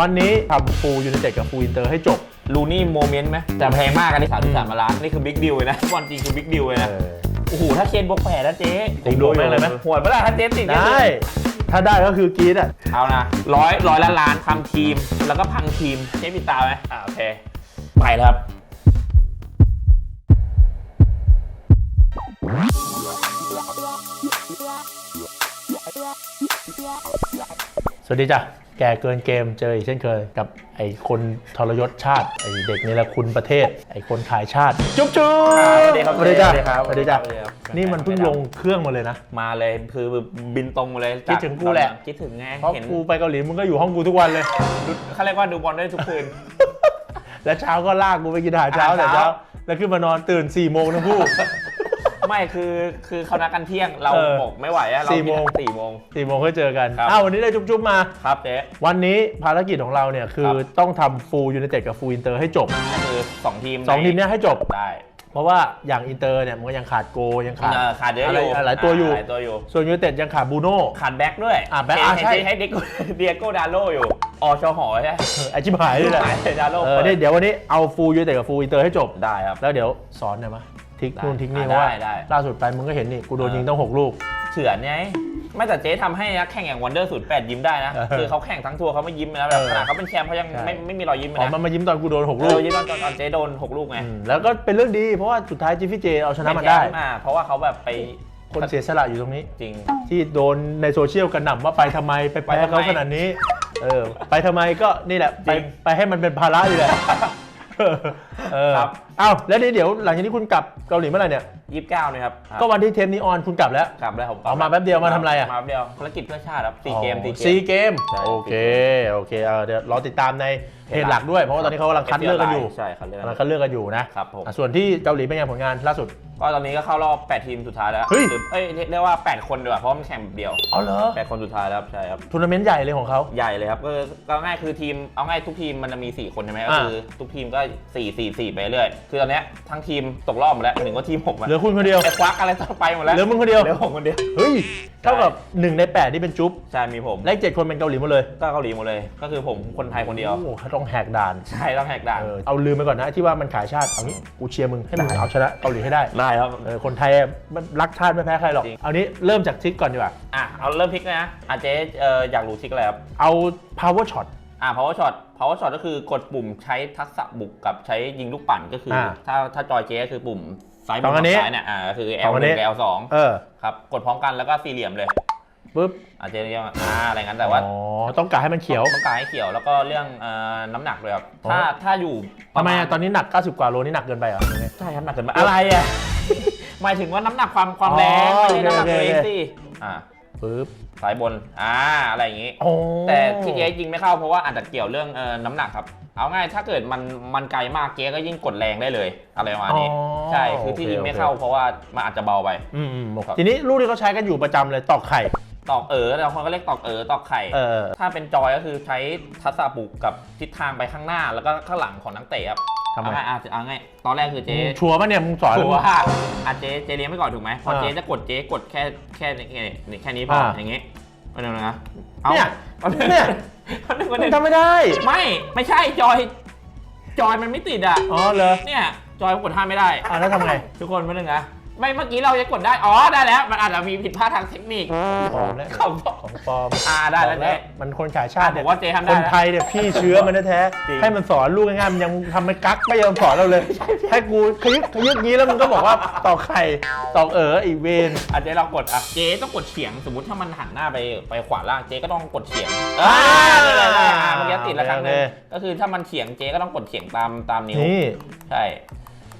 วันนี้ทำฟูยู i นเต็ดกับฟูอินเตอร์ให้จบลูนี่โมเมนต์ไหมแต่แพงมากอันนี้สามสิบสามล้านนี่คือบิ๊กดิวเลยนะบอลจริงคือบิ๊กดิวเลยนะโอ้โหถ้าเคนบวกแปดนะเจ๊ผมดูอยู่เลยไหมหวดเมื่อไหร่ถ้าเจ๊ติดได้ถ้าได้ก็คือกรีดอะเอานะร้อยร้อยล้านล้านทำทีม แล้วก็พังทีมเจ๊ปิดตาไหมอ่าโอเคไปแล้วครับสวัสดีจ้ะแกเกินเกมเจออีกเช่นเคยกับไอ้คนทรยศชาติไอ้เด็กนี่แหละคุณประเทศ ไอ้คนขายชาติ จุ๊บจุ๊บสวัสดีครับสวัสดีจ้ะสวัสดีครับสวัสดีจ้ะสวัสดีครับนี่มันเพิ่งลงเครื่องมาเลยนะ มาเลยคือบินตรงมาเลยคิดถึงกูแหละคิดถึงไงเพราะเห็นกูไปเกาหลีมึงก็อยู่ห้องกูทุกวันเลยดูเขาเรียกว่าดูบอลได้ทุกคืนแล้วเช้าก็ลากกูไปกินอาหารเช้าอาหารแต่เช้าเช้าแล้วขึ้นมานอนตื่น4ี่โมงทั้งคู่ ไม่คือคือเขานัดกันเที่ยงเราเออบอกไม่ไหวอะเราสี่โมง สี่โมง สี่โมงก็เจอกันครับ อ้าววันนี้ได้จุ๊บจุ๊บมา ครับเจ๊ วันนี้ภารกิจของเราเนี่ยคือครับ ต้องทำฟูยู i นเต็ดกับฟูอินเตอร์ให้จบก็คือสองทีมสองทีมเนี้ยให้จบ ได้เพราะว่าอย่างอินเตอร์เนี่ยมันก็ยังขาดโกยังขาด เออขาดเยอะอะอไรยู่หลายตัวอยู่ หลายตัวอยู่ ส่วนยู i นเต็ดยังขาดบูโน่ ขาดแบ็กด้วยอะแบ็คเจ๊อะใช่เจ๊ให้เด็กเดียโก้ดาโลอยู่อชหอใช่ไหมเออไอจิบหายเลยแหละหายดาโลเออเนี่ยเดี๋ยววันนี้เอาฟูยู i นเต็ดกับฟูอินเตอร์ให้จบ ได้ครับ แล้วเดี๋ยวสอนหน่อยมะ ทิกได้นู่นทิกนี่อะเพราะว่าได้ได้ ล่าสุดไปมึงก็เห็นนี่กูโดนเออยิงต้องหกลูก เฉือนไงไม่แต่เจ๊ทำให้นักแข่งอย่างวันเดอร์ศูนย์แปดยิ้มได้นะ เออคือเขาแข่งทั้งทัวร์เขาไม่ยิ้มนะแบบเออขนาดเขาเป็นแชมป์เขายังใช่ ไม่ไม่มีรอยยิ้มเลยอ๋อนะมันมายิ้มตอนกูโดนหกเอลูกอยิ้มตอนตอนตอนเจ๊โดนหกลูกไงอืมแล้วก็เป็นเรื่องดีเพราะว่าสุดท้ายจิฟฟี่เจเอาชนะมันได้ เป็แชป์อะเพราะว่าเขาแบบไปคนเสียสละอยู่ตรงนี้ จริง ที่โดนในโซเชียลกระหน่ำว่าไปทำไมไปไปแพ้ทำไมเขาขนาดนี้ เออ ไปทำไมก็นี่แหละ ไปจริง ไปให้มันเป็นภาระอยู่แหละเออครับเอ้าแล้วนี่เดี๋ยวหลังจากนี้คุณกลับเกาหลีเมื่อไหร่เนี่ย ยี่สิบเก้าเนี่ยครับก็วันที่เทปนี้ออนคุณกลับแล้ว กลับแล้วผมเอามาแป๊บเดียวมาทำอะไรอะมาแป๊บเดียวภารกิจเพื่อชาติครับสี่เกมซีเกม ใช่ โอเคโอเคเออเดี๋ยวรอติดตามในเพจหลักด้วย เพราะว่าตอนนี้เขากำลังคัดเลือกกันอยู่ใช่คัดเลือกกำลังคัดเลือกกันอยู่นะครับผม อะส่วนที่เกาหลีเป็นไงผลงานล่าสุด ก็ตอนนี้ก็เข้ารอบ 8 ทีมสุดท้ายแล้วเฮ้ย หรือเอ้ยเรียกได้ว่า 8 คนดีกว่าเพราะว่ามันแข่งแบบเดียวอ๋อเหรอ8คนสุดท้ายแล้วครับใช่ครับ ทัวร์นาเมนต์ใหญ่เลยของเขา ใหญ่เลยครับก็ก็ง่ายคือทีมเอาง่ายทุกทีมมันจะมี 4 คนใช่ไหมก็อ่าคือ ทุกทีมก็ 4 4 4 ไปเรื่อยคือตอนเนี้ยทั้งทีมตกรอบหมดแล้วถึงว่าทีม6อะเหลือคุณคนเดียว ไอ้ควักอะไรต้องไปหมดแล้วเหลือมึงคนเดียว เหลือผมคนเดียว เฮ้ย เท่ากับหนึ่งในแปดที่เป็นจุ๊บใช่มีผมและอีกเจ็ดคนเป็นเกาหลีหมดเลยก็เกาหลีหมดเลย ก็คือผมคนไทยคนเดียว โอ้โหเขาต้องแหกด่านใช่ต้องแหกด่าน เออเอาลืมไปก่อนนะที่ว่ามันขายชาติเอางี้กูเชียร์มึงให้มึงได้เอาชนะเกาหลีให้ได้ได้ครับ เออคนไทยอะมันรักชาติไม่แพ้ใครหรอกจริง เอานี้เริ่มจากทริกก่อนดีกว่าอะเอาเริ่มพลิกเลยนะอาเจ๊เอ่ออยากรู้ทริกอะไรครับเอา power shot อ่า power shot power shot ก็คือกดปุ่มใช้ทักษะบุกกับใช้ยิงลูกปั่นก็คืออาถ้าถ้าจอยเจก็คือปุ่มซ้ายมืสองอันนี้ซ้ายเนี่ยอ่าก็คือ สอง L อันนี้ 1กับ L 2เออครับกดพร้อมกันแล้วก็สี่เหลี่ยมเลยปุ๊บอาเจเรียกว่าอ่าอะไรงั้นแต่ว่าอ๋อต้องการให้มันเขียวต้องการให้เขียวแล้วก็เรื่องเอ่อน้ำหนักเลยครับอ๋อถ้าถ้าอยู่ทำไมปอะระาณตอนนี้หนัก 90 กว่าโลนี่หนักเกินไปเหรอยังไงใช่ครับหนักเกินไปอะไรอะ หมายถึงว่าน้ำหนักความความแรงอ๋อไม่ใช่น้ำหนักโอตัวเคเองโอเค สิอ่า ปุ๊บสายบน อ่า อะไรอย่างงี้ โอ้แต่ที่เจ๊ยิงไม่เข้าเพราะว่าอาจจะเกี่ยวเรื่องเอ่อน้ำหนักครับ เอาง่ายถ้าเกิดมันมันไกลมากเจ๊ก็ยิ่งกดแรงได้เลย อะไรประมาณนี้ อ๋อใช่ คือที่ยิงไม่เข้าโอเค เพราะว่ามันอาจจะเบาไป อืมอืมโอเคครับ ทีนี้ลูกที่เขาใช้กันอยู่ประจำเลยตอกไข่ ตอกเออแต่บางคนก็เรียกตอกเออตอกไข่ เออ ถ้าเป็นจอยก็คือใช้ทักษะบุกกับทิศทางไปข้างหน้าแล้วก็ข้างหลังของนักเตะครับ ทำไม เอาง่ายอะเอาง่ายตอนแรกคือเจ๊มึงชัวร์ปะเนี่ยมึงสอนถืเลยอว่าอะเจ๊เจ๊เลี้ยงไปก่อนถูกไหมพออ่าเจ๊จะกดเจ๊กดแค่แค่นี้นี่แค่นี้พออ่าอย่างงี้ไม่เอานะเนี่ยเอาเนี่ยเอาหนึ่งมึเอาหนึ่งงทำไม่ได้ ไม่ไม่ใช่จอยจอยมันไม่ติดอะอ๋อเหรอเนี่ยจอยมันกดห้ามไม่ได้อะแล้วทำไง ทุกคนมาหนึ่งนะ ไม่เมื่อกี้เราจะกดได้ อ๋อ ได้แล้ว มันอาจจะมีผิดพลาดทางเทคนิคปลอมแล้วของของปลอมอ่าได้แล้วบอกเจ๊ มันคนขายชาติบเนี่อยกว่าเจ๊ทำได้คนแล้วไทยเนี่ยพี่เชื้อมันแท้จริง ๆให้มันสอนลูกง่ายๆมันยังทำมันกักไม่ยอมสอนเราเลย ให้กูขยึกขยึกงี้แล้วมันก็บอกว่าตอกไข่ตอกเอ๋ออีเวนอะเจ๊เรากดอะเจ๊ต้องกดเฉียงสมมติถ้ามันหันหน้าไปไปขวาล่างเจ๊ก็ต้องกดเฉียงอ่าได้เลยได้อ่าเมื่อกี้ติดแล้วครั้งหนึงโอเคก็คือถ้ามันเฉียงเจ๊ก็ต้องกดเฉียงตามตามนิ้วนี่ใช่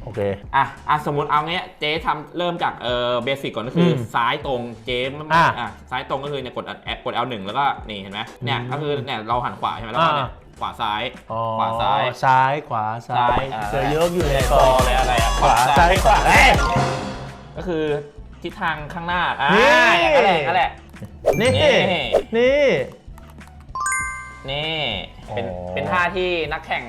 โอเค อะอะสมมติเอาเงี้ยเจ๊ทำเริ่มจากเอ่อเบสิกก่อนก็คืออมซ้ายตรงเจ๊ไม่อะอะซ้ายตรงก็คือเนี่ยกดแอดกด L1 แล้วก็นี่เห็นไหมเนี่ยอืมก็คือเนี่ยเราหันขวาใช่ไหมแล้วก็เนี่ยอ่า ขวาซ้าย อ๋อขวาซ้าย ซ้ายขวาซ้าซ้ายยอ่า เสือเยอะอยู่ในคกออเลยอะไรอะขวาซ้ายขวาเอ้ย ก็คือทิศทางข้างหน้าอ่านี่ อย่างนั้นแหละอย่างนั้นแหละ นี่นี่ นี่ นี่ เป็น อ๋อ เป็นท่าที่นักแข่ง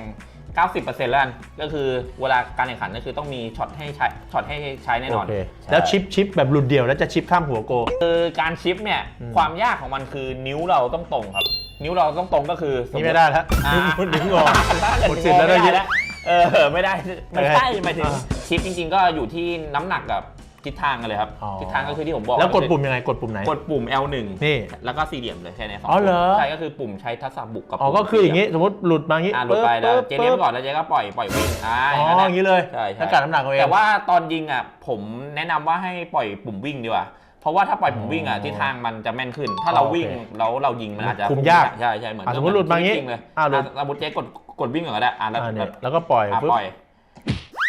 90%แล้วกันก็คือเวลาการแข่งขันก็คือต้องมีช็อตให้ใช้ช็อตให้ใช้แน่นอน โอเคใช่แล้วชิปชิปแบบหลุดเดี่ยวแล้วจะชิปข้ามหัวโก คือการชิปเนี่ยอืม ความยากของมันคือนิ้วเราต้องตรงครับ นิ้วเราต้องตรงก็คือสตินี่ไม่ได้แล้วอ่านิ้วงอถ้าเกิดหมดสิทธิ์แล้วไม่นะได้ยิ้มแล้วเออไม่ได้ไม่ใช่หมายถึงอ่า ชิปจริง ๆ ก็อยู่ที่น้ำหนักกับ ทิศทางกันเลยครับ อ๋อ ทิศทางก็คือที่ผมบอกแล้วกดปุ่มยังไงกดปุ่มไหน กดปุ่ม L1 นี่ แล้วก็สี่เหลี่ยมเลยแค่นี้สองอ๋อเหรอ ปุ่มใช่ก็คือปุ่มใช้ทักษะบุกกับอ๋อ ปุ่มก็คืออย่างนี้งี้สมมติหลุดมาอย่างงี้อ่าหลุดไปแล้วปึ๊บเจเลี้ยงปึ๊บก่อนแล้วเจก็ปล่อยปล่อยวิ่งอ่าอ๋อนั้นอน่ะย่างนี้เลยใช่ใช่ แล้วกัดน้ำหนักเอาเอง แต่ว่าตอนยิงอะผมแนะนำว่าให้ปล่อยปุ่มวิ่งดีกว่าเพราะว่าถ้าปล่อยปุ่มวิ่งอะอ๋อทิศทางมันจะแม่นขึ้น ถ้าเราโอเควิ่งแล้วเรายิงมันอาจจะคุมยากใช่ใช่เหมือนอะสมมุติหลุดมาอย่างงี้จริงๆเลยอะหลุด อะสมมติเจ๊กดกดวิ่งก่อนก็ได้อะแล้วอ่าแบเนี่ยบแล้วก็ปล่อยอะปึ๊บปล่อย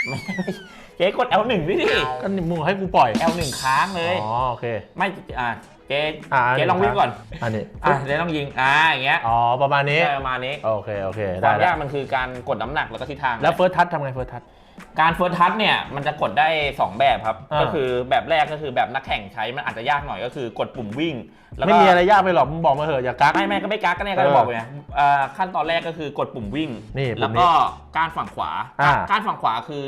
ไม่เจ๊กด L1 ดิดิ ก็นี่มึงให้กูปล่อย L1 ค้างเลย อ๋อโอเค ไม่อะเจ๊อ่าเจ๊ลองวิ่งก่อน อันนี้อะเจ๊ลองยิง อ่าอย่างเงี้ยอ๋อประมาณนี้ใช่ประมาณนี้ โอเคโอเคคได้วามแล้ยาวกมันคือการกดน้ำหนักแล้วก็ทิศทางแล้วเฟิร์สทัชทำไงเฟิร์สทัช การเฟิร์สทัชเนี่ยมันจะกดได้ 2 แบบครับ อ่า ก็คือแบบแรกก็คือแบบนักแข่งใช้มันอาจจะยากหน่อยก็คือกดปุ่มวิ่ง แล้วก็ไม่มีอะไรยากไปหรอกมึงบอกมาเถอะอย่ากัก ไม่ไม่ก็ไม่กักก็เนี่ยก็เอจะอบอกไปไงอ่าขั้นตอนแรกก็คือกดปุ่มวิ่ง นี่ปุ่มนี้แล้วก็การฝั่งขวา อ่าการฝั่งขวาคือ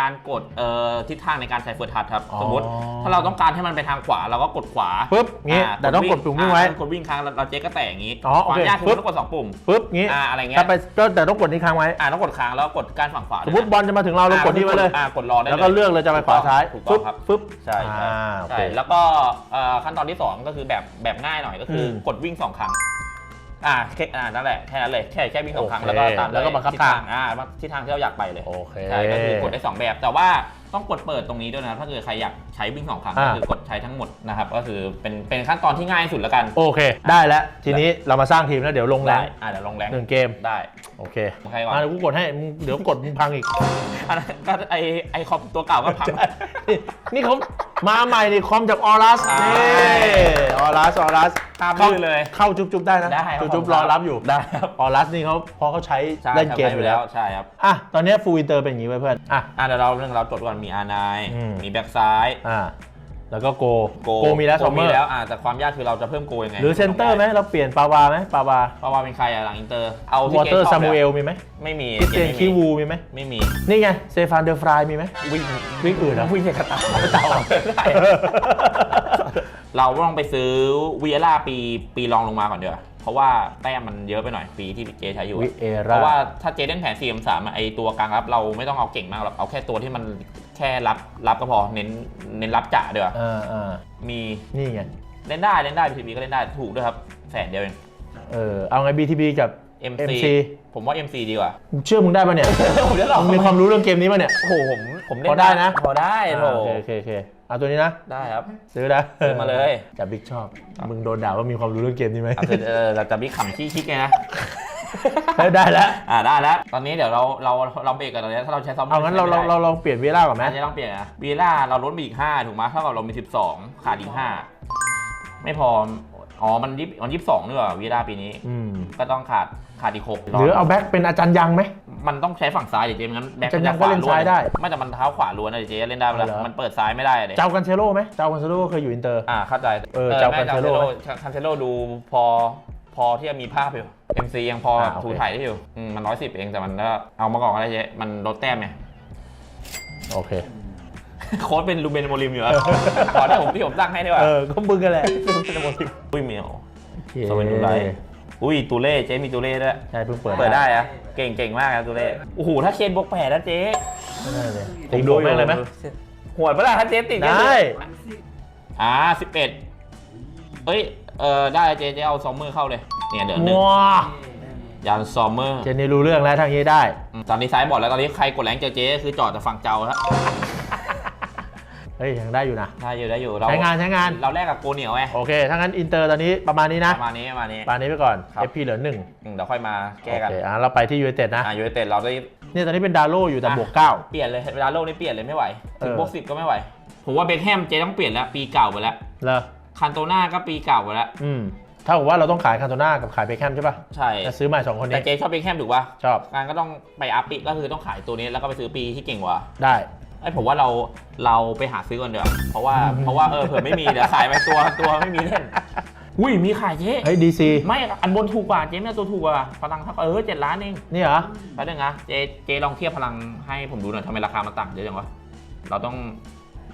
การกดเอ่อทิศทางในการใช้เฟิร์สทัชครับอ๋อ สมมติถ้าเราต้องการให้มันไปทางขวาเราก็กดขวาปึ๊บงี้าแต่ต้องกดปุ่มวิ่งไว้ อ่ากดวิ่งค้างเราเราเจ๊ก็แตะอย่างนี้อ๋อโอความเคยากคือปึ๊บต้องกดสองปุ่มปึ๊บงี้อ่าอะไรเงี้ยถ้าไปก็แต่ต้องกดนี้ค้างไว้ อ่าต้องกดค้างแล้วก็กดการฝั่งขวาสมมติบอลจะมาถึงเราเรากดนี่ไว้เลยอ่ากดรอได้เลยแล้วก็เลือกเลยจะไปขวาซ้ายถูกต้องครับปึ๊บใช่ใช่อ่าโอใช่เคแล้วก็เอ่อขั้นตอนที่ 2 ก็คือแบบแบบง่ายหน่อยก็คืออมกดวิ่ง2ครั้งอ่าแค่อ่านั่นแหละแค่นั้นเลยแค่แค่วิ่งสองครั้งโอเคแล้วก็ตามแล้วก็ด้วยบังคับทิศทางทาง อ่าทิศทางที่เราอยากไปเลยโอเค ใช่ก็คือกดได้2แบบแต่ว่า ต้องกดเปิดตรงนี้ด้วยนะ ถ้าเกิดใครอยากใช้วิ่งสองครั้งอ่าก็คือกดใช้ทั้งหมดนะครับ ก็คือเป็นเป็นขั้นตอนที่ง่ายสุดแล้วกัน โอเค ได้แล้วทีนี้เรามาสร้างทีมแล้วเดี๋ยวลงแรได้งอ่าเดี๋ยวลงแรงหนึ่งเกมได้ โอเคใครก่อนอะเดี๋ยวกูกดให้มึงเดี๋ยวกดมึงพังอีก อันนั้นก็ไอไอคอมตัวเก่าก็พัง นี่นี่เขามาใหม่นี่คอมจากออรัสอ่านี่ออรัสออรัสตามลื่นเลย เข้าจุ๊บจุ๊บได้นะได้ครับจุ๊บจุ๊บผมรอรับอยู่ได้ครับ ออรัสนี่เขาพอเขาใช้ใช่เล่นเกมทำได้อยู่แล้ว ใช่ครับ อะ ตอนนี้ฟูลอินเตอร์เป็นอย่างนี้ไว้เพื่อน อะอะเดี๋ยวเราเรื่องเราจดก่อนมีอาร์ไนอืม มีแบ็กซ้ายอะแล้วก็โกโกโกมีแล้วซอมเมอมีร์แล้วอะแต่ความยากคือเราจะเพิ่มโกยังไงหรือเซนเตอร์ไหมเราเปลี่ยนปาวาไหมปาวาเพราะว่าเป็นใครอะหลังอินเตอร์เอาวอเตอร์กชซาบมูเอลลยมีไหมไม่มีคริสเตียนไม่มีคีวูมีไหมไม่มีนี่ไงเซฟานเดอร์ฟรายมีไหมวิ่งวิ่งอื่นนะวิ่งในกระต่ายกระต่ายได้เราต้องไปซื้อวีเอล่าปีปีรองลงมาก่อนเดี๋ยวาเพราะว่าแต้มมันเยอะไปหน่อยปีที่เจใช้อยู่วิอะเอเพราราะว่าถ้าเจเล่นแผน4 3 3ไอตัวกลางรับเราไม่ต้องเอาเก่งมากหรอกเอาแค่ตัวที่มันแค่รับรับก็พอเน้นเน้นรับจ่าเดี๋ยวาอ่าอ่ามีนี่ไง เล่นได้เล่นได้ BTB ก็เล่นได้ถูกด้วยครับแสนเดียวเอง เออ เอาไง BTB กับ MC, MC ผมว่า MC ดีกว่า เชื่อมึงได้ปะเนี่ย ผมจะหลอกมึงมีความรู้เรื่องเกมนี้ปะเนี่ย โอ้โหผมผมเล่นพอได้นะ พอได้โถอ่าโอเคโอเคโอเคเอาตัวนี้นะ ได้ครับ ซื้อนะซื้อมาเลย จับบิ๊กชอบ มึงโดนด่าว่ามีความรู้เรื่องเกมนี้ไหมอะคือเออเราจะมีขำขี้คิกไงนะเฮ้ย ได้แล้วอ่าได้แล้ว ตอนนี้เดี๋ยวเราเราเราเบรกกันตอนนี้ถ้าเราใช้ซ้อมเอางั้นเราเราเราลองเปลี่ยนเวล่าก่อนไหมน่าจะต้องเปลี่ยนนะวีล่าเราลดมาอีก5ถูกไหมเท่ากับเรามี12ขาดอีก5ไม่พออ๋อมันยิบมันยิบสองด้วยเหรอวีล่าปีนี้อืมก็ต้องขาดขาดอีกหกหรือเอาแบ็คเป็นอาจารย์ยังไหมมันต้องใช้ฝั่งซ้ายเดี๋ยวเจมส์งั้นแบ็คจะยังก็เล่นซ้ายได้ ไม่แต่มันเท้าขวาล้วนนะเดี๋ยวเจเล่นได้เวลาเอาเหรอมันเปิดซ้ายไม่ได้เลยเจ้ากันเชโร่ไหมเจ้ากันเชโร่ก็เคยอยู่อินเตอร์อ่าเข้าใจเออเจ้าแม่คันเซโร่คันเซโร่ดูพอพ อที่จะมีภาพอยู่ MC ยังพออ่าโอเค ถูถ่ายได้อยู่อืมมันร้อยสิบเองแต่มันก็เอามาก่อนก็ได้เจ๊มันลดแต้มไง โอเค โค้ดเป็นลูเบนโมลิมอยู่อะขอได้ผมที่ผมตั้งให้ดีกว่าเออ ก็มึงกันแหละอุ้ยเมียวสวินดูไรอุ้ยตูเล่เจ๊มีตูเล่ด้วย ใช่เพิ่งเปิดเปิดได้อะเก่งเก่งมากนะตูเล่โอ้โหถ้าเคนบวกแปดนะเจ๊ได้เลยติงดูแม่งเลยไหมหัวดเปะล่าถ้าเจ๊ติดก็ได้ อ่าสิบเอ็ดเอ้ย เออได้เจ๊เจ๊เอาซอมเมอร์เข้าเลย เนี่ยเดี๋ยวหนึ่งว้ายันซอมเมอร์เจนนี่รู้เรื่องแล้วทางนี้ได้อืมตอนนี้ซ้ายบอดแล้วตอนนี้ใครกดแรงเจอเจ๊คือจอดแต่ฝั่งเจ้าแล้วเฮ้ยยังได้อยู่นะได้อยู่ได้อยู่เราใช้งานใช้งานเราแลกกับโกเหนียวไงโอเคถ้างั้นอินเตอร์ตอนนี้ประมาณนี้นะประมาณนี้ประมาณนี้ประมาณนี้ไปก่อนครับ FP เหลือหนึ่งอืมเดี๋ยวค่อยมาแก้โอกันเคอะเราไปที่ยู i เต็ดนะอ่ายูไนเต็ดเราได้เนี่ยตอนนี้เป็นดาโลอยู่แต่อะบวกเก้าเปลี่ยนเลยเวลาโลกนี้เปลี่ยนเลยไม่ไหวถึงเออบวกสิบก็ไม่ไหวผมว่าเบคแฮมเจ๊ต้องเปลี่ยนแล้วปีเก่าไปแล้วเลย คันโตน่าก็ปีเก่าไปแล้ว อืมเท่ากับว่าเราต้องขายคานโตน่ากับขายเบคแฮมใช่ป่ะใช่ จะซื้อใหม่สองคนแต่นี้เจ๊ชอบเบคแฮมถูกป่ะชอบงานก็ต้องไปอัพปีก็คือต้องขายตัวนี้แล้วก็ไปซื้อปีที่เก่งกว่าได้ไอ้ยผมว่าเราเราไปหาซื้อก่อนเดี๋ยวาเพราะว่าเพราะว่าเออเผื่อไม่มีเดี๋ยวขายไปตัวตัวไม่มีเล่น อุ้ยมีขายเจ๊เฮ้ยดีซีไม่อันบนถูกกว่าเจ๊ไม่เอาตัวถูกกว่าพลังเท่าเออเจ็ดล้านเองนี่เหรอแป๊บนึงนะเจ๊เจ๊ลองเทียบพลังให้ผมดูหน่อยทำไมราคามันต่างเยอะจังวะเราต้อง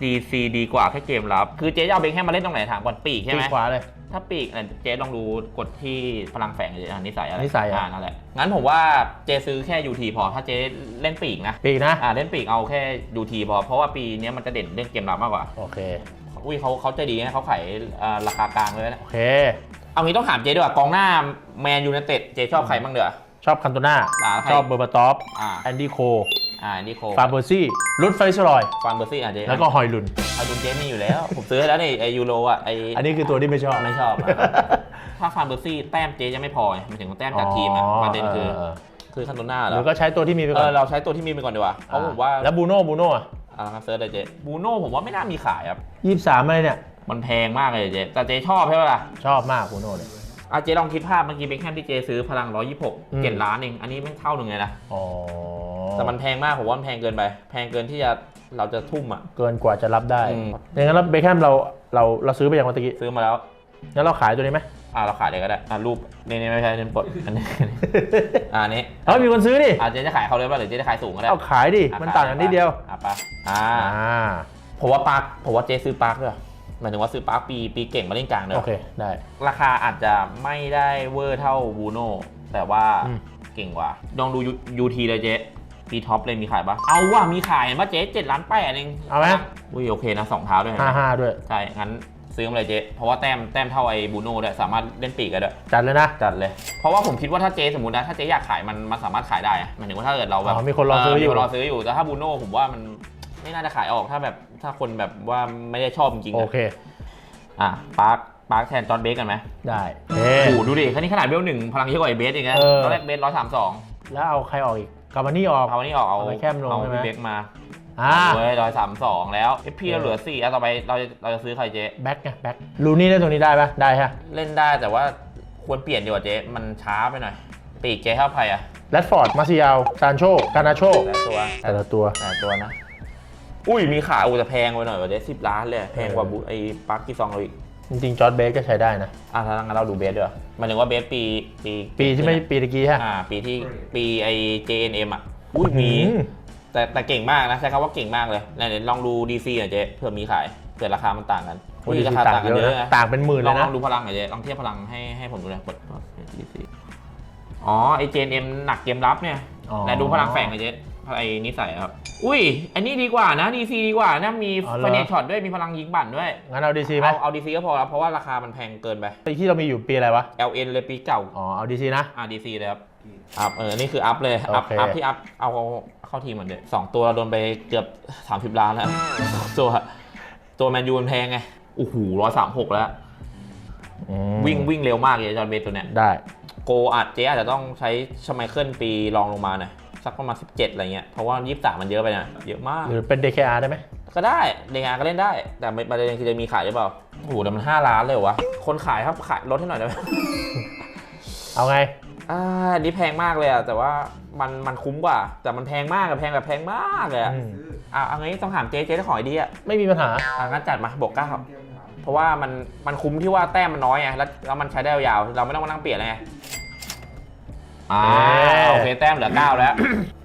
DC ดีกว่าแค่เกมรับ คือเจ๊จะเอาเบคแฮมมาเล่นตรงไหนถามก่อนปีกใช่ปีไหมกขวาเลย ถ้าปีกอะเจ๊ลองดูกดที่พลังแฝงเลยอะนิสัยอะไรนิสัยอะ อ่านั่นแหละ งั้นผมว่าเจซื้อแค่ยูทีพอ ถ้าเจ๊เล่นปีกนะ ปีกนะ อ่าเล่นปีกเอาแค่ยูทีพอ เพราะว่าปีเนี้ยมันจะเด่นเรื่องเกมรับมากกว่า โอเค อุ้ยเขาเขาใจดีนะเขาขายอ่าราคากลางเลยนะ โอเค เอางี้ต้องถามเจ๊ด้วยว่ากองหน้าแมนยูไนเต็ดเจ๊ชอบใครบ้างเด้อชอบคันโตนาอ่าใคร ชอบเบอร์บาตอฟอ่า แอนดี้โค อ่านี่โคฟาเบอร์ซี่รุดไฟสลอย ฟานเบอร์ซี่อะเจ๊แล้วก็ฮอยลุนอาดุนเจ๊มีอยู่แล้ว ผมซื้อให้แล้วนี่ไอยูโรอะไออันนี้คือตัวที่ไม่ชอบ ไม่ชอบอะถ้าฟานเบอร์ซี่แต้มเจ๊จะไม่พอไงหมายถึงแต้มจากทีมอะประเด็นคืออคือคันโตน่าหเหรรืออก็ใช้ตัวที่มีไปเอก่ออนเราใช้ตัวที่มีไปก่อนดีกว่าเพราะผมว่าแล้วบูโน่บูโน่อะอ่าเซิร์ชเลยเจ๊บูโน่ผมว่าไม่น่ามีขายครับ ยี่สิบสามอะไรเนี่ย มันแพงมากเลยเจ๊แต่เจ๊ชอบใช่ไหมล่ะชอบมากบูโน่เนี่ย อะเจ๊ลองคิดภาพเมื่อกี้เบคแฮมที่เจ๊ซื้อพลังอืม126เจ็ดล้านเอง อันนี้ไม่เท่าหนึ่งเลยนะอ๋อแต่มันแพงมากผมว่ามันแพงเกินไป แพงเกินที่จะเราจะทุ่มอะ เกินกว่าจะรับได้อืม อย่างนั้นแล้วเบคแฮมเราเราเราซื้อไปอย่างเมื่อกี้ซื้อมาแล้ว งั้นเราขายตัวนี้ไหมอ่าเราขายเลยก็ได้ อ่ารูปนี่นี่ไม่ใช่เน้นปลดอันนี้อ่าอันนี้เฮ้ยมีคนซื้อดิอ่าเจ๊จะขายเขาเลยป่ะหรือเจ๊จะขายสูงก็ได้เอาขายดิ อะมันต่างกันนิดเดียว อะปะอ่าอ่า ผมว่าปาร์คผมว่าเจ๊ซื้อปาร์คด้วย หมายถึงว่าซื้อปาร์คปีปีเก่งมาเล่นกลางเนโออะเค ได้ ราคาอาจจะไม่ได้เวอร์เท่าบูโน่แต่ว่าอืม เก่งกว่าลองดูยูทีเลยเจ๊ปีท็อปเลยมีขายปะเอาว่ามีขายเห็นปะเจ๊เจ็ดล้านแปดเองเอาไหม อุ้ยโอเคนะสองเท้าด้วยเห็นห้าไหมห้าด้วย ใช่งั้นซื้อมาเลยเจ๊เพราะว่าแต้มแต้มเท่าไอ้บูโน่ด้วยสามารถเล่นปีกกันด้วย จัดเลยนะ จัดเลย เพราะว่าผมคิดว่าถ้าเจ๊สมมตินะ ถ้าเจ๊อยากขายมันมันสามารถขายได้อะหมายถึงว่าถ้าเกิดเราแบบอ๋อมีคนรอซื้ออยู่ มีคนรอซื้ออยู่ แต่ถ้าบูโน่ผมว่ามัน ไม่น่าจะขายออกถ้าแบบถ้าคนแบบว่าไม่ได้ชอบจริงๆโอนะเค อะปาร์คปาร์คแทนจอห์นเบสกันไหมได้เฮ้โอ้โหดูดิแค่นี้ขนาดเบลหนึ่งพลังเยอะกว่าไอ้เบสอีกนะเออตอนแรกเบสร้อยสามสองแล้วเอาใครออกอีกกามานี่ออก เอาอันนี้ออกเอาเอาไปแคมลงเอาใช่ไหมพี่เบกมาอ่าเว้ยร้อยสามสองแล้วเอฟพีเราเหลือสี่อะต่อไปเราจะเราจะซื้อใครเจ๊ แบ็คไงแบ็คลูนี่ได้ตรงนี้ได้ปะได้ฮะเล่นได้แต่ว่าควรเปลี่ยนดีกว่าเจ๊ มันช้าไปหน่อย ปีกเจ๊เท่าใครอะแรดฟอร์ดมาซิยาลซานโชกานาโชแต่ตัวแต่ละตัวแต่ตัวนะ อุ้ยมีขาอูแต่แพงไปหน่อยว่ะเจ๊สิบล้านเลยแพงกว่าบุไอ้ปาร์คกี้ซองเราอีกจริงๆจอร์ดเบสก็ใช้ได้นะ อะถ้างั้นเราดูเบสด้วยหมายถึงว่าเบสปีปีปีที่ไม่ปีตะกี้ฮะอ่าปีที่ปีไอ้ JNM อะอุ้ยมีอืแต่แต่เก่งมากนะใช้คำว่าเก่งมากเลยไหนๆลองดู DC หน่อยเจ๊เผื่อมีขายเผื่อราคามันต่างกันโอ้ยราคาต่างกันเยอะนะต่างเป็นหมื่นลเลองยลนะองดูพลังหน่อยเจ๊ลองเทียบพลังให้ให้ผมดูหน่อยกด DC อ๋อไอ JNM หนักเกมรับเนี่ยอ๋อไหนดูพลังแฝงหน่อยเจ๊ ไอ้นิสัยครับ อุ้ย อันนี้ดีกว่านะ DC ดีกว่านะมีอ๋อเหรอไฟเนช็อตด้วยมีพลังยิงบั่นด้วย งั้นเอาดีซีไหมเอาเอา DC ก็พอแล้วเพราะว่าราคามันแพงเกินไป ไอ้ที่เรามีอยู่ปีอะไรวะ LN เลยปีเก่าอ๋อ เอาดีซีนะ อ่า DC เลยครับอัพเออนี่คืออัพเลยอัพโอเค อัพที่อัพเอาเข้าทีมเหมือนเดิมสองตัวเราโดนไปเกือบ 30 ล้านแล้ว ตัวตัวแมนยูมันแพงไงโอ้โหร้อยสามหกแล้ว อืมวิ่งวิ่งเร็วมากเลยจอร์นเบสตัวเนี้ยได้ โกอาจเจ๊อาจจะต้องใช้ชไมเคิลปีรองลงมาหน่อย สักประมาณ 17 อะไรเงี้ย เพราะว่า 23 มันเยอะไปนะเยอะมาก หรือเป็น DKR ได้ไหม ก็ได้ในงานก็เล่นได้ แต่ประเด็นคือจะมีขายหรือเปล่า โอ้โหแต่มัน 5 ล้านเลยเหรอวะ คนขายครับขายลดให้หน่อยได้ไหมเอาไง อ่าอันนี้แพงมากเลยอะแต่ว่ามันมันคุ้มกว่า แต่มันแพงมากอะแพงแบบแพงมากเลยอะอืม อะเอางี้ต้องถามเจ๊เจ๊จะขอไอเดียไม่มีปัญหา อะงั้นจัดมาบวกเก้าเพราะว่ามันมันคุ้มที่ว่าแต้มมันน้อยไงแล้วแล้วมันใช้ได้ยาวๆเราไม่ต้องมานั่งเปลี่ยนเลยไง อ่าเอ๊ะโอเคแต้มเหลือเก้าแล้ว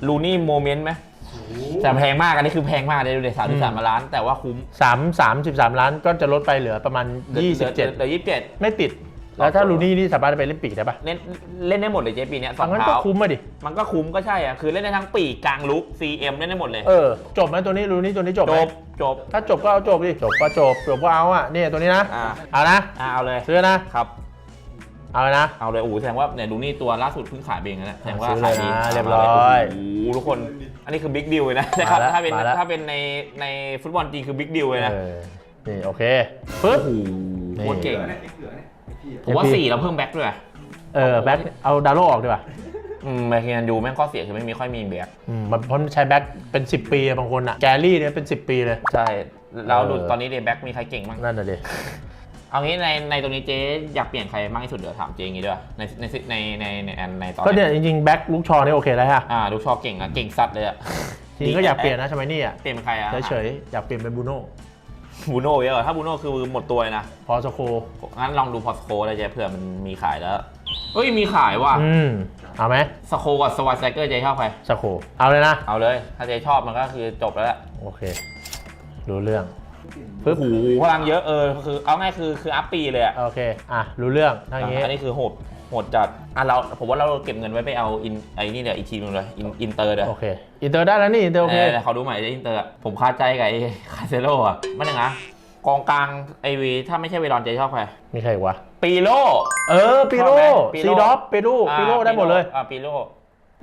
ลูนี่โมเมนต์ไหมแต่แพงมากอันนี้คือแพงมากเลยดูเลยสามสิบสามล้าน แต่ว่าคุ้ม3 33ล้านก็จะลดไปเหลือประมาณเหลือ27เหลือยี่สิบเจ็ดไม่ติด แล้วถ้าลูนี่นี่สามารถไปเล่นปีกได้ปะเล่นเล่นได้หมดเลยเจ๊ปีเนี้ยสอเอางงั้นก็เท้าคุ้มมาดิ มันก็คุ้มก็ใช่อะคือเล่นได้ทั้งปีกกลางลุก CM เล่นได้หมดเลย เออจบไหมตัวนี้ลูนี่ตัวนี้จบจไหมบจบ ถ้าจบก็เอาจบดิจบก็จบจบก็เอาอะนี่ตัวนี้นะอ่าเอานะอ่าเอาเลยซื้อนะครับ เอาเลยนะ เอาเลยโอ้โหแสดงว่าเนี่ยดูนี่ตัวล่าสุดเพิ่งขายไปเองนะแสดงว่าซื้อเลยขายดีนะาเรียบร้อยโอ้โหทุกคนอันนี้คือบิ๊กดิวเลยนะนะครับมาแล้วถ้าเป็นมาแล้ว ถ้าเป็นในในฟุตบอลจริงคือบิ๊กดิวเลยนะเออนี่โอเคปึ๊บโอ้โหโคตรเก่งเหลือเนี่ยเหลือเนี่ยไอ้พี่ผมว่าสี่เราเพิ่มแบ็คด้วยเออแบ็คเอาดาโลออกดีกว่าอืมแบ็คแมนยูแม่งข้อเสียคือไม่มีค่อยมีแบ็คอืมมันเพราะมันใช้แบ็คเป็น 10 ปีอะบางคนอะแกรี่เนี่ยเป็น 10 ปีเลย ใช่เราดูเออตอนนี้เดแบ็คมีใครเก่งบ้างนั่นน่ะดิ เอางี้ในในตรงนี้เจ๊อยากเปลี่ยนใครมากที่สุดเดี๋ยวถามเจ๊อย่างงี้ด้วยในในในในในในในตอนก็เนี่ยจริงๆแบ็คลูกชอนี่โอเคแล้วฮะอ่าลูกชอบเก่งอะเก่งสัตว์เลยอะจริงๆก็อยากเปลี่ยนนะใช่ไหมนี่อะเปลี่ยนเป็นใครอะเฉยๆอยากเปลี่ยนเป็นบูโน่บูโน่เยอะถ้าบูโน่คือหมดตัวเลยนะพอสโคงั้นลองดูพอสโคเลยเจ๊เผื่อมันมีขายแล้วเอ้ยมีขายว่ะอืมเอาไหมสโคกับสวายไซเกอร์เจ๊ชอบใครสโคเอาเลยนะเอาเลยถ้าเจ๊ชอบมันก็คือจบแล้วแหละโอเครู้เรื่อง ปึ๊บโอ้โหพลังเยอะเออคือเอาง่ายคือคืออัพปีเลยอะโอเค อะ รู้เรื่องทางนี้ อันนี้คือโหดโหดจัดอะเราผมว่าเราเก็บเงินไว้ไปเอาอินไอ้นี่เดี๋ยวอีกทีนึงเลยอินอินเตอร์เดี๋ยวโอเค อินเตอร์ได้แล้วนี่ อินเตอร์โอเคเออเขาดูใหม่ได้อินเตอร์อะผมคาใจกับไอ้คาเซโร่อะมันยังไงกองกลางไอวีถ้าไม่ใช่เวลอนเจชอบใครมีใครอีกวะปีโลเออปิโลชอบไหมปิโลซีดอฟเปรูปิโลได้หมดเลยอ่าปีโล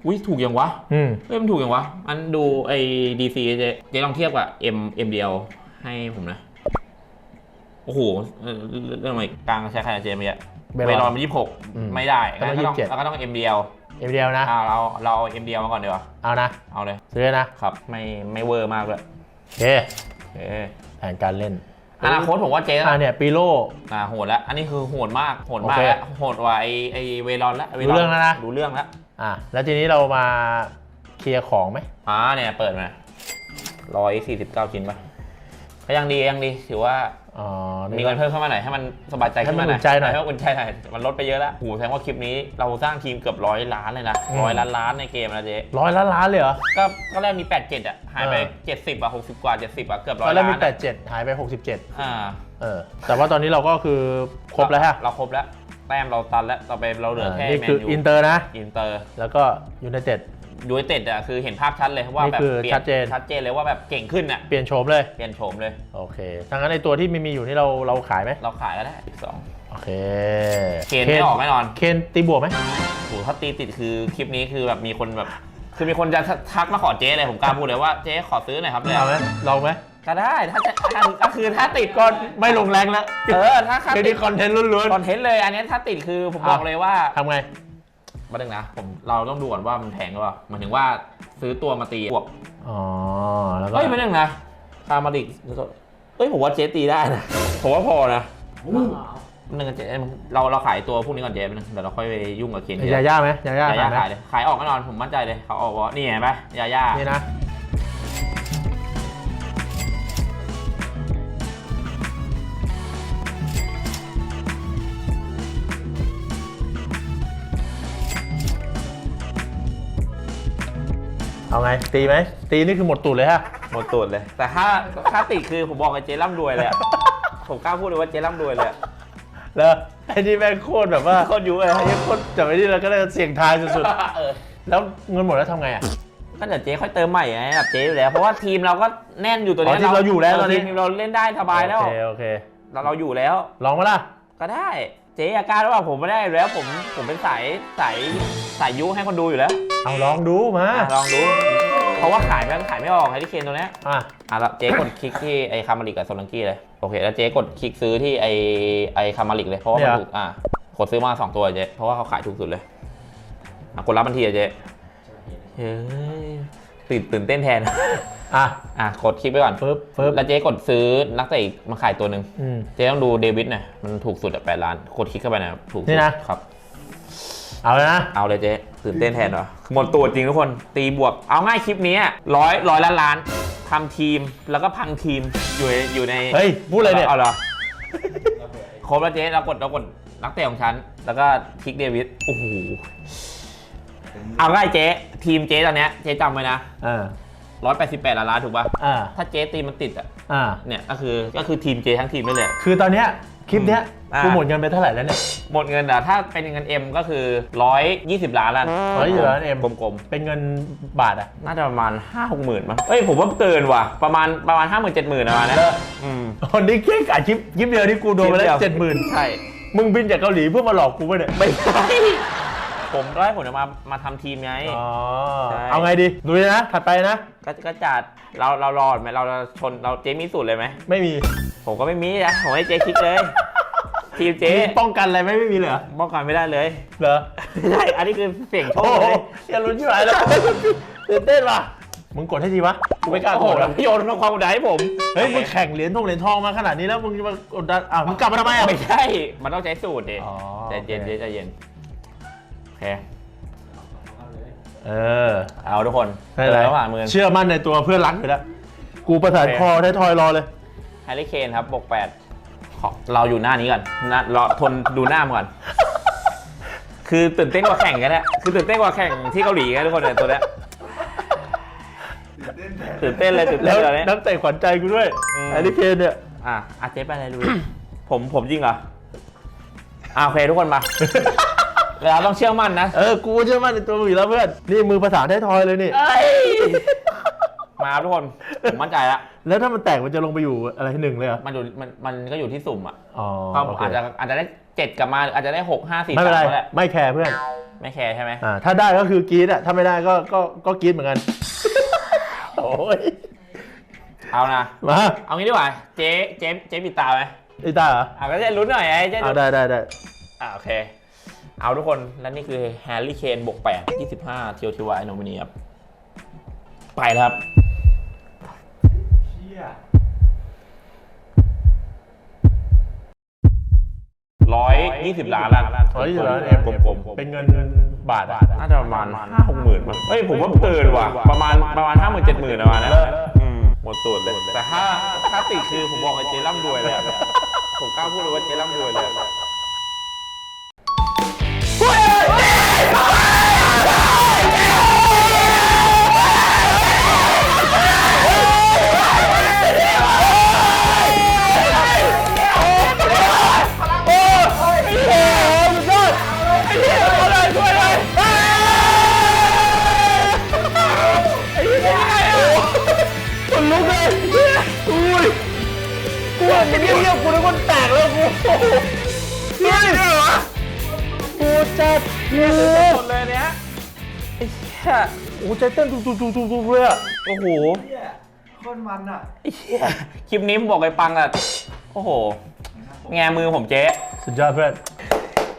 อุ้ยถูกยังวะอืมเฮ้ยมันถูกยังวะ อันดูไอ้ดีซีเจเจลองเทียบกับ M M เดียว ให้ผมนะ โอ้โหเออเรื่องอะไรกลางใช้ใครนะเจมส์เนี่ยเบลอนเบลอนมันยี่สิบหกอืมไม่ได้ต้องงั้นก็ต้อง27เราก็ต้อง M เดียวเอ็มเดียวนะอ่าเราเรา M เดียวมาก่อนดีกว่าเอานะ เอาเลย ซื้อนะครับ ไม่ไม่เวอร์มากเลยโอเคเออแผนการเล่นอนาคตผมว่าเจ๊อ่าเนี่ยปิโลอ่าโหดแล้ว อันนี้คือโหดมากโหดมากโอเคแล้วโหดกว่าไอไอเวลอนแล้วรู้เรื่องแล้วนะรู้เรื่องแล้วอะแล้วทีนี้เรามาเคลียร์ของไหมอ่าเนี่ยเปิดมาร้อยสี่สิบเก้าชิ้นปะ ก็ยังดียังดีถือว่าอ๋อมีเงินเพิ่มเข้ามาหน่อยให้มันสบายใจขึ้นมาหน่อยให้มันอุ่นใจหน่อยให้มันอุ่นใจหน่อยมันลดไปเยอะแล้วโหแสดงว่าคลิปนี้เราสร้างทีมเกือบร้อยล้านเลยนะอืม ร้อยล้านล้านในเกมนะเจ๊ร้อยล้านล้านเลยเหรอ ก็ก็แรกมีแปดเจ็ดอะหายไป เออเจ็ดสิบอะหกสิบกว่าเจ็ดสิบอะเกือบร้ตออยนแรกล้านมี อะแปดเจ็ดหายไปหกสิบเจ็ดอ่าเออ แต่ว่าตอนนี้เราก็คือครบแล้วฮะเราครบแล้วแต้มเราตันแล้วต่อไปเราเหลือแค่นี่แมนคือยูอินเตอร์นะ อินเตอร์แล้วก็ยูไนเต็ด ยูไนเต็ดอะคือเห็นภาพชัดเลยว่านี่แบบคือปลี่ยชัดเจน ชัดเจนเลยว่าแบบเก่งขึ้นอะเปลี่ยนโฉมเลย เปลี่ยนโฉมเลย โอเคถ้างั้นในตัวที่มีมีอยู่นี่เราเราขายไหมเราขายก็ได้สองโอเคเคนไม่ออกแน่นอนเคนตีบวกไหมโหถ้าตีติดคือคลิปนี้คือแบบมีคนแบบ คือมีคนจะทักมาขอเจ๊เลยผมกล้าพูดเลยว่าเจ๊ขอซื้อหน่อยครับเลยเอาไหมลองไหมก็ได้ถ้าจะถ้าก็คือถ้าติดก็ไม่ลงแรงแล้วเออถ้าถ้าเดี๋ยวตินี้ดคอนเทนต์ล้วนคอนเทนต์เลย อันนี้ถ้าติดคือผมบอกเลยว่า ๆทำไง มาดึงนะผมเราต้องดูก่อนว่ามันแพงหรือเปล่าหมายถึงว่าซื้อตัวมาตีบวกอ๋อ แล้วก็เฮ้ยไม่ดึงนะคามาดิกเฮ้ยผมว่าเจ๊ตีได้นะผมว่าพอนะนึงเจ๊เราเราขายตัวพวกนี้ก่อนเจ๊นึงเดี๋ยวเราค่อยไปยุ่งกับเคนทีหลังยาย่าไหมยาย่ายาย่าขายไหมขายเลยขายออกแน่นอนผมมั่นใจเลยเขาออกว่านี่เห็นไหมยาย่านี่นะ เอาไง ตีไหม ตีนี่คือหมดตูดเลยฮะ หมดตูดเลย แต่ถ้าถ้าติดคือผมบอกกับเจ๊ร่ำรวยเลยอะผมกล้าพูดเลยว่าเจ๊ร่ำรวยเลยอะแล้วไอ้นี่แม่งโคตรแบบว่าโคตรยุเลยไอ้นี่โคตรจับไอ้นี่แล้วก็ได้เสี่ยงทายสุดเออๆ แล้วเงินหมดแล้วทำไงอะ ก็เดี๋ยวเจ๊ค่อยเติมใหม่ไงแบบเจ๊อยู่แล้วเพราะว่าทีมเราก็แน่นอยู่ตัวนี้อ๋อทีมเราอยู่แล้วตอนนี้ ทีมเราเล่นได้สบายแล้วโอเคโอเค เราเราอยู่แล้ว ลองมาล่ะ ก็ได้ เจ๊อยากกล้าหรือเปล่าผมไม่ได้อยู่แล้ว ผมผมเป็นสายสายสายยุให้คนดูอยู่แล้วเอาลองดูมา อะลองดู เพราะว่าขายแม่งขายไม่ออกไอ้ที่เคนตัวเนี้ยอะ อะแล้วเจ๊กดคลิกที่ไอ้คามาริกกับโซลังกี้เลย โอเค แล้วเจ๊กดคลิกซื้อที่ไอ้ไอ้คามาริกเลยเพราะว่ามันถูกอะกดซื้อมาสองตัวเจ๊เพราะว่าเขาขายถูกสุดเลยอะกดรับบัญชีอะเจ๊เฮ้ยตื่นตื่นเต้นแทน อะ อะกดคลิกไปก่อนฟึบฟึบแล้วเจ๊กดซื้อนักเตะอีกมาขายตัวหนึ่งอืม เจ๊ต้องดูเดวิดหน่อยมันถูกสุดอะแปดล้านกดคลิกเข้าไปนะถูกสุดนี่นะ ครับ เอาเลยนะ เอาเลยเจ๊ตื่นเต้นแทนวะหมดตัวจริงทุกคนตีบวก เอาง่ายคลิปนี้ร้อยร้อยล้านล้านทำทีมแล้วก็พังทีมอยู่ในอยู่ในเฮ้ย พูดเลยเนี่ย เอาเหรอครบแล้วเจ๊เรากดเรากดนักเตะของฉัน แล้วก็คลิกเดวิดโอ้โหเอาง่ายเจ๊ทีมเจ๊ตอนเนี้ยเจ๊จำไว้นะ อ่า ร้อยแปดสิบแปดล้านล้านถูกป่ะอ่าถ้าเจ๊ตีมันติดอะอ่า เนี่ยก็คือก็คือทีมเจ๊ทั้งทีมไปเลย คือตอนเนี้ยคลิปเนี้ยอ่ากูหมดเงินไปเท่าไหร่แล้วเนี่ยหมดเงินอะถ้าเป็นเงินเอ็มก็คือ 120 ล้านล้าน120ล้าน M กลมเป็นเงินบาทอะๆน่าจะประมาณ 5 6หมื่นมั้งเอ้ยผมว่าเกินว่ะประมาณประมาณ 5 0 0 0 0 7 0 0 0 0ประมาณนั้นเอออืม คนนี้แค่ขายคลิปคลิปเดียวที่กูโดนไปแล้วเจ็ดหมื่นใช่ มึงบินจากเกาหลีเพื่อมาหลอกกูไปเนี่ยไม่ใช่ผมก็ให้ผมจะมามาทำทีมไง อ๋อใช่ เอาไงดีดูเลยนะถัดไปนะ ก็ก็จัดเราเรารอดไหมเราเราชนเราเจ๊มีสูตรเลยไหมไม่มีผมก็ไม่มีนะผมให้เจ๊คลิกเลย ทีมเจ๊มีป้องกันอะไรไหมไม่มีเลยเหรอป้องกันไม่ได้เลย เหรอใช่อันนี้คือเสี่ยงโชโอ้คโหเลยอย่าลุ้นที่ไหนแล้วตื่นเต้นว่ะมึงกดให้ทีวะกูไม่กล้าโอ้กโหดแล้แล้ววโยนมาความกดดันให้ผมเฮ้ยมึงแข่งเหรียญทงเหรียญทองมาขนาดนี้แล้วมึงจะมากดดันอะมึงกลับมาทำไมอะ ไม่ใช่ มันต้องใช้สูตรดิอ๋อใจเย็นโอเค ใจเย็นโอเค เออเอาทุกคนไม่เป็นไรระหว่างมือเชื่อมั่นในตัวเพื่อนรักอยู่แล้ว กูประสานโอเคคอได้ทอยรอเลยแฮร์รี่เคนครับบวกแปดขอเราอยู่หน้านี้ก่อนนะรอทนดูหน้ามันก่อน คือตื่นเต้นกว่าแข่งกันเนี่ยคือตื่นเต้นกว่าแข่งที่เกาหลีกันทุกคนเนี่ยตัวเนี้ยตื่นเต้นเลยตื่นเต้แล้นวเลยเนี่ยนักเตะขวัญใจกูด้วยอืม แฮร์รี่เคนเนี่ย อะอาเจ๊ไปอะไรดูดิผมผมจริงเหรออะโอเคทุกคนมา เราต้องเชื่อมั่นนะ เออ กูเชื่อมั่นในตัวมึงอยู่แล้วเพื่อน นี่มือภาษานไทยทอยเลยนี่เอ้ยมาครับทุกคนผมมั่นใจละแล้วถ้ามันแตกมันจะลงไปอยู่อะไรหนึ่งเลยเหรอมันอยู่มันมันก็อยู่ที่สุ่มอะอ๋อก็โอเคอาจจะอาจจะได้เจ็ดกลับมาหรืออาจจะได้หกห้าสี่ไม่เป็นไร สามก็แหละไม่แคร์เพื่อน ไม่แคร์ใช่ไหมอ่า ถ้าได้ก็คือกรีดอะถ้าไม่ได้ก็ ก็ ก็กรีดเหมือนกัน โอ้ย เอานะ มา เอางี้ดีกว่าเจ๊เจ๊เจ๊ปิดตาไหมไอ้ตาเหรออะก็จะลุ้นหน่อยไอ้เจ๊เอาลุ้นได้ได้ได้ อะโอเค เอาทุกคนและนี่คือแฮร์รี่เคนบวกแปดยี่สิบห้าเทียวทิวายโนมินีครับ ไปแล้วครับร้อยยี่สิบล้านล้านร้อยยี่สิบล้านเอ็มกลมๆเป็นเงินบาทอะน่าจะประมาณห้าหกหมื่นมั้งเฮ้ยผมว่าเกินว่ะ ประมาณประมาณห้าหมื่นเจ็ดหมื่นประมาณนั้นอืมหมดสูตรเลย แต่ถ้าถ้าติดคือผมบอกไอ้เจ๊ร่ำรวยเลยอะผมกล้าพูดเลยว่าเจ๊ร่ำรวยเลยอะคนลุก เลยอุ้ยกูว่าจะเงียบๆกูนึกว่าแตกแล้วกู จัดกูหมดเลยเนี้ยไอ้เหี้ยโอ้ใจเต้นตุบๆๆๆเลยอะโอ้โหโคตรมันอะไอ้เหี้ยคลิปนี้ผมบอกไอ้ปังอะโอ้โหแงมือผมเจ๊สุดยอดเพื่อน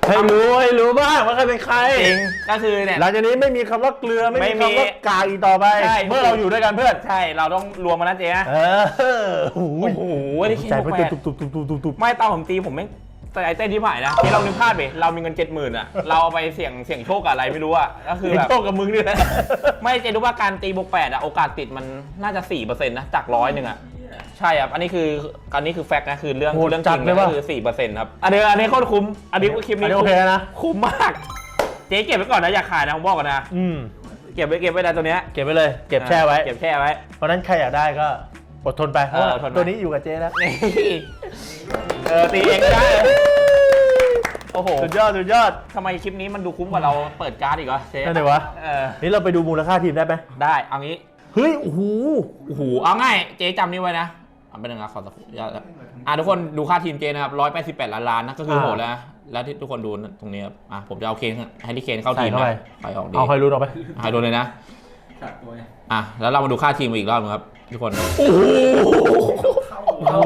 ให้รู้ให้รู้บ้างว่าใครเป็นใครจริงก็คือเนี่ย หลังจากนี้ไม่มีคำว่าเกลือไม่ไม่มีมีคำว่ากากอีกต่อไปใช่ เมื่อเราอยู่ด้วยกันเพื่อนใช่เราต้องรวมมานะเจ๊นะเออโอ้โอ้โหโหนี่เคนใจบวมันกแปตุดบตุบตุบตุบตุบตุบไม่ตอนผมตีผมไม่ แต่ไอ้เต้นที่ผ่านนะที่เรานึกภาพไปเรามีเงินเจ็ดหมื่นอะเราเอาไปเสี่ยงเสี่ยงโชคกับอะไรไม่รู้อะก็คือไอ้แบบโชคกับมึงนี่แหละไม่เจรู้ว่าการตีบวกแปดอะโอกาสติดมันน่าจะสี่เปอร์เซ็นต์นะจากร้อยหนึ่งอะใช่ครับอันนี้คืออันนี้คือแฟกต์นะคือเรื่องโหดเรื่องจัจดริงเลยก็ว่ะ คือสี่เปอร์เซ็นต์ครับอันนี้อันนี้โคตรคุ้มอันนี้คลิปอันนี้นี้โอเคนะ คุ้มมากเจ๊เก็บไว้ก่อนนะอย่าขายนะผมบอกก่อนนะอืม เก็บไว้เก็บไว้นะตัวเนี้ยเก็บไว้เลย เก็บแช่ไว้ เก็บแช่ไว้ เพราะฉะนั้นใครอยากได้ก็ อดทนไปเพราะว่าเอออดทนไป ตัวนี้อยู่กับเจ๊แล้ว นี่เออตีเองก็ได้โอ้โหสุดยอดสุดยอดทำไมคลิปนี้มันดูคุ้มกว่าเราเปิดการ์ดอีกวะเจ๊นั่นเลยวะ เออนี่เราไปดูมูลค่าทีมได้ไหมได้เอางี้เฮ้ยโอ้โหโอ้โหเอาง่ายเจ๊จำนี่ไว้นะเอาไปหนึ่งนะขอสักยาตอะทุกคนดูค่าทีมเจนะครับร้อยแปดสิบแปดล้านล้านนะก็คืออ่าโหดแล้วนะแล้วที่ทุกคนดูตรงนี้ครับอะผมจะเอาเคนแฮร์รี่เคนเข้าทีมใส่เข้าไปนะไปออกดีเอาใครรู้เอาไป หายโดนเลยนะจัดตัวไงอะแล้วเรามาดูค่าทีมอีกรอบนึงครับ ทุกคนเข้า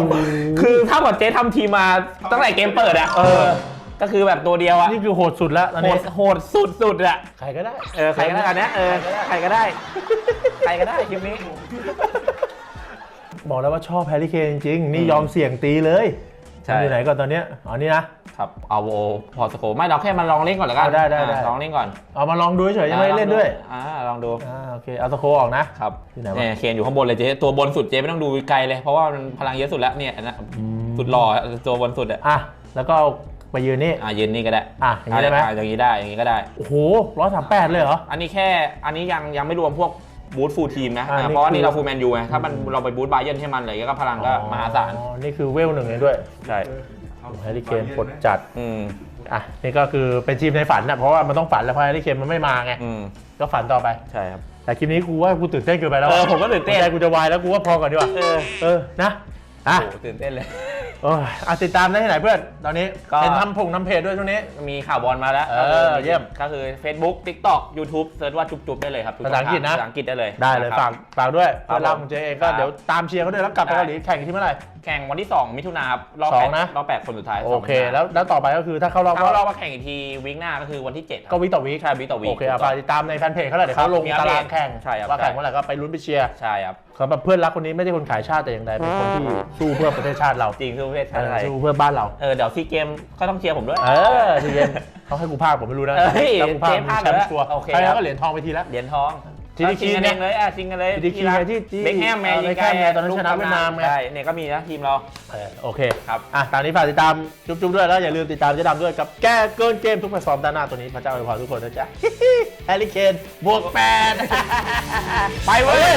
คือถ้าหมดเจ๊ทำทีมมาตั้งแต่เกมเปิดอะเออ ก็คือแบบตัวเดียวอะนี่คือโหดสุดแล้วตอนโหนี้ดโหดสุดสุดๆอะใครก็ได้เออใครก็ได้อันเนี้ยเออใครก็ได้ ใครก็ได้คลิปนี้ บอกแล้วว่าชอบแฮร์รี่เคนจริงๆนี่ยอมเสี่ยงตีเลย ใช่มันอยู่ไหนก่อนตอนเนี้ยอ๋อนี่นะ ครับเอาโอพอสโคไม่เราแค่มาลองเล่นก่อนแล้วกันเอาได้ได้อะได้ลองเล่นก่อนเอามาลองดูเฉยๆยังไม่ได้เล่นด้วยอ่าลองดูอ่าโอเคเอาตะโคออกนะ ครับที่ไหนวะ เนี่ยเคนอยู่ข้างบนเลยเจ๊ตัวบนสุดเจ๊ไม่ต้องดูไกลเลย เพราะว่ามันพลังเยอะสุดแล้วเนี่ยอันนะสุดหล่อตัวบนสุดอะอะแล้วก็ไปยืนนี่ อะยืนนี่ก็ได้อะอย่างนี้ได้ไหมะอย่างนี้ได้อย่างนี้ก็ได้ โอ้โหร้อยสามแปดเลยเหรอ อันนี้แค่อันนี้ยังยังไม่รวมพวก บูธฟูลทีมนะอ่าอะนี่เพราะว่าคือนี่เราฟูลแมนยูไงถ้ามันเราไปบูธบาเยร์นให้มันอะไรก็พลังก็มหาศาลอ๋อนี่คือเวลหนึ่งเลยด้วยใช่แฮร์รี่เคนกดจัด อืมอะ นี่ก็คือเป็นทีมในฝันนะเพราะว่ามันต้องฝันแล้วเพราะแฮร์รี่เคนมันไม่มาไง อืมก็ฝันต่อไป ใช่ครับ แต่คลิปนี้กูว่ากูตื่นเต้นเกินไปแล้วเออผมก็ตื่นเต้นใจกูจะวายแล้วกูว่าพอก่อนดีกว่า เออเออ นะ อะ โอ้โหตื่นเต้นเลย โอ้ยอะติดตามได้ที่ไหนเพื่อน ตอนนี้ก็ เห็นทำผงทำเพจด้วยช่วงนี้ มีข่าวบอลมาแล้วเออเยี่ยมก็คือ Facebook TikTok YouTube เซิร์ชว่าจุ๊บๆได้เลยครับทุกภาษาอังกฤษนะ ภาษาอังกฤษได้เลยได้เลยนะครับ ฝากฝากด้วยครับเพื่อนรักของเจเองก็ครับเดี๋ยวตามเชียร์เขาด้วยแล้วกลับไปได้ เกาหลีแข่งที่เมื่อไหร่ แข่งวันที่ 2 มิถุนาครับรอบสอแปงดนะรอบแปดคนสุดท้ายโอสงเคมิถุนาแล้วแล้วต่อไปก็คือถ้าเข้ารอบเข้ารอบก็มาแข่งอีกทีวีคหน้าก็คือวันที่7ก็วิต่อวิใช่วีต่อวีโอเคอะฝากติดตามในแฟนเพจเขาเลยเดี๋ยวครับเขาลงมีอัปตาเดตรางแข่งใช่ครับ ว่าแข่งใช่เมื่อไหร่ก็ไปลุ้นไปเชียร์ใช่ครับ สำหรับเพื่อนรักคนนี้ไม่ใช่คนขายชาติแต่อย่างใดเป็นคนที่สู้เพื่อประเทศชาติเราจริงคือประเทศเออไทยสู้เพื่อบ้านเรา เออเดี๋ยวซีเกมก็ต้องเชียร์ผมด้วย เออทีเย็นเขาให้กูพากผมไม่รู้นะเอ้ยถ้ากูพากเจ๊มีพากแชมแล้วป์ชัวร์โอเคใครครัแล้วบก็เหรียญทองไปทีแล้ว เหรียญทอง ทีดีคีชิงกันเนี่เอยงเลยอะชิงกันเลยทีดีคีรักที่ที่เบคแฮมแมเออยิงเบคแฮมไงตอนนั้นชนะเวียดนามไง ใช่เนี่ยก็มีนะทีมเราเออโอเคครับ อะ ตามนี้ฝากติดตามจุ๊บๆด้วยแล้วอย่าลืมติดตามเจ๊ดำด้วยกับแก้เกินเกมทุกแพลตฟอร์มด้านหน้าตัวนี้พระเจ้าอวยพรทุกคนนะจ๊ะแฮร์รี่เคนบวกแปดไปเว้ย